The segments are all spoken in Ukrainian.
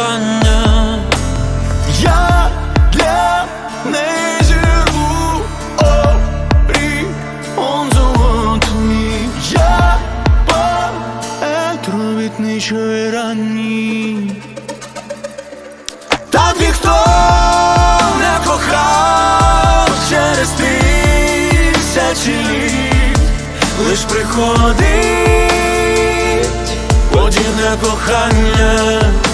Кохання? Я для неї живу, он золотий, я поет робітничої рані. Так ніхто не кохав через тисячі літ, лиш приходить подібне кохання.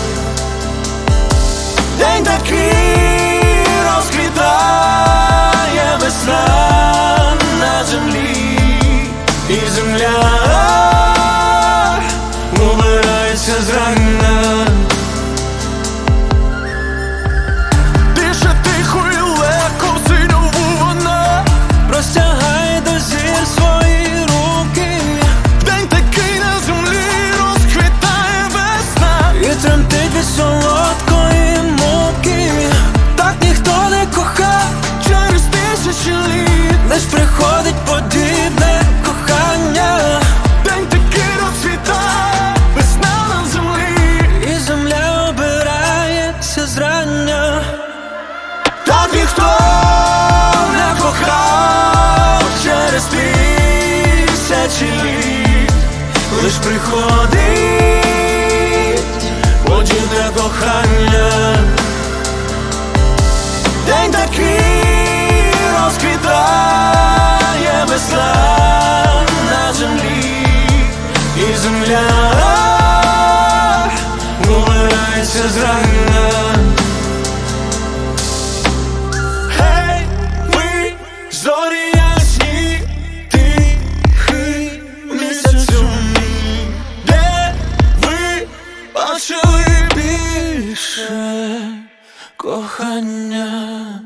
День такий розквітає весна на землі, і земля лиш приходить подібне кохання. День такий розквітає весна на землі, і земля умирається зрання. 是过恨呢。